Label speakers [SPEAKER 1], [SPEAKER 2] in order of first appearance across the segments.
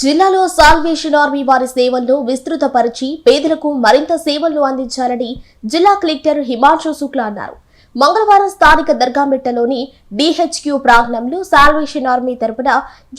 [SPEAKER 1] జిల్లాలో salvation army వారి సేవలను విస్తృతపరిచి పేదలకు మరింత సేవలను అందించాలని జిల్లా కలెక్టర్ హిమాంశు శుక్లా అన్నారు. మంగళవారం స్థానిక దర్గామిట్టలోని డిహెచ్క్యూ ప్రాంగణంలో సాల్వేషన్ ఆర్మీ తరపున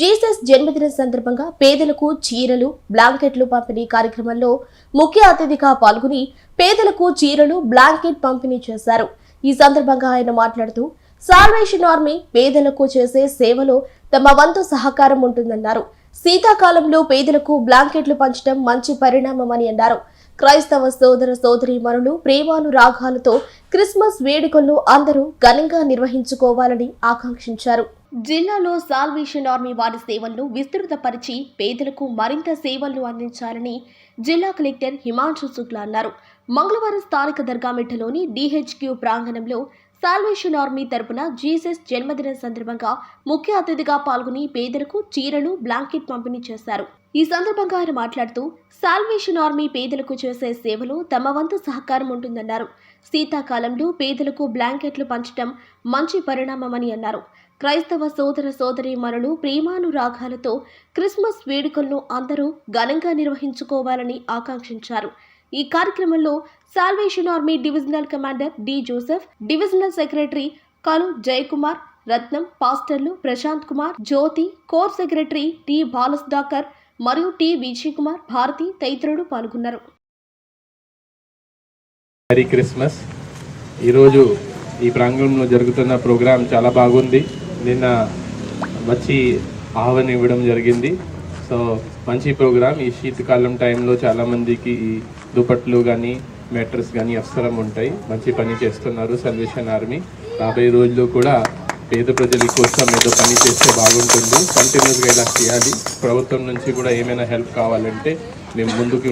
[SPEAKER 1] జీసస్ జన్మదిన సందర్భంగా పేదలకు చీరలు బ్లాంకెట్లు పంపిణీ కార్యక్రమంలో ముఖ్య అతిథిగా పాల్గొని పేదలకు చీరలు బ్లాంకెట్ పంపిణీ చేశారు. ఈ సందర్భంగా ఆయన మాట్లాడుతూ సాల్వేషన్ ఆర్మీ పేదలకు చేసే సేవలో తమ వంతు సహకారం ఉంటుందన్నారు. శీతాకాలంలో పేదలకు బ్లాంకెట్లు పంచడం మంచి పరిణామమని అన్నారు. క్రైస్తవ సోదర సోదరీమణులు ప్రేమాను రాగాలతో క్రిస్మస్ వేడుకలను అందరూ ఘనంగా నిర్వహించుకోవాలని ఆకాంక్షించారు. జిల్లాలో సాల్వేషన్ ఆర్మీ వారి సేవలను విస్తృతపరిచి పేదలకు మరింత సేవలను అందించాలని జిల్లా కలెక్టర్ హిమాంశు శుక్లా అన్నారు. మంగళవారం స్థానిక దర్గామిట్టలోని డిహెచ్క్యూ ప్రాంగణంలో సాల్వేషన్ ఆర్మీ తరపున జీసస్ జన్మదిన సందర్భంగా ముఖ్య అతిథిగా పాల్గొని పేదలకు చీరలు బ్లాంకెట్ పంపిణీ చేశారు. ఈ సందర్భంగా ఆయన మాట్లాడుతూ సాల్వేషన్ ఆర్మీ పేదలకు చేసే సేవలో తమ వంతు సహకారం ఉంటుందన్నారు. శీతాకాలంలో పేదలకు బ్లాంకెట్లు పంచడం మంచి పరిణామమని అన్నారు. క్రైస్తవ సోదర సోదరి మనులు ప్రేమానురాగాలతో క్రిస్మస్ వేడుకలను అందరూ ఘనంగా నిర్వహించుకోవాలని ఆకాంక్షించారు. ఈ కార్యక్రమంలో salvation army divisional commander D Joseph divisional secretary Kalu Jayakumar Ratnam పాస్టర్లు Prashant Kumar Jyothi corps secretary T Balasudhakar మరియు టి విజయ్ కుమార్ భారతి తదితరులు పాల్గొన్నారు.
[SPEAKER 2] మెరీ క్రిస్మస్ ఈరోజు ఈ ప్రాంగణంలో జరుగుతున్న ప్రోగ్రాం చాలా బాగుంది. నిన్న వచ్చి ఆహ్వానం ఇవ్వడం జరిగింది. సో మంచి ప్రోగ్రాం ఈ శీతకాలం టైంలో చాలామందికి ఈ దుపట్లు కానీ మెట్రస్ కానీ అవసరం ఉంటాయి. మంచి పని చేస్తున్నారు సల్వేషన్ ఆర్మీ. రాబోయే రోజుల్లో కూడా పేద ప్రజల కోసం ఏదో పని చేస్తే బాగుంటుంది. కంటిన్యూస్గా ఇలా చేయాలి. ప్రభుత్వం నుంచి కూడా ఏమైనా హెల్ప్ కావాలంటే మేము ముందుకు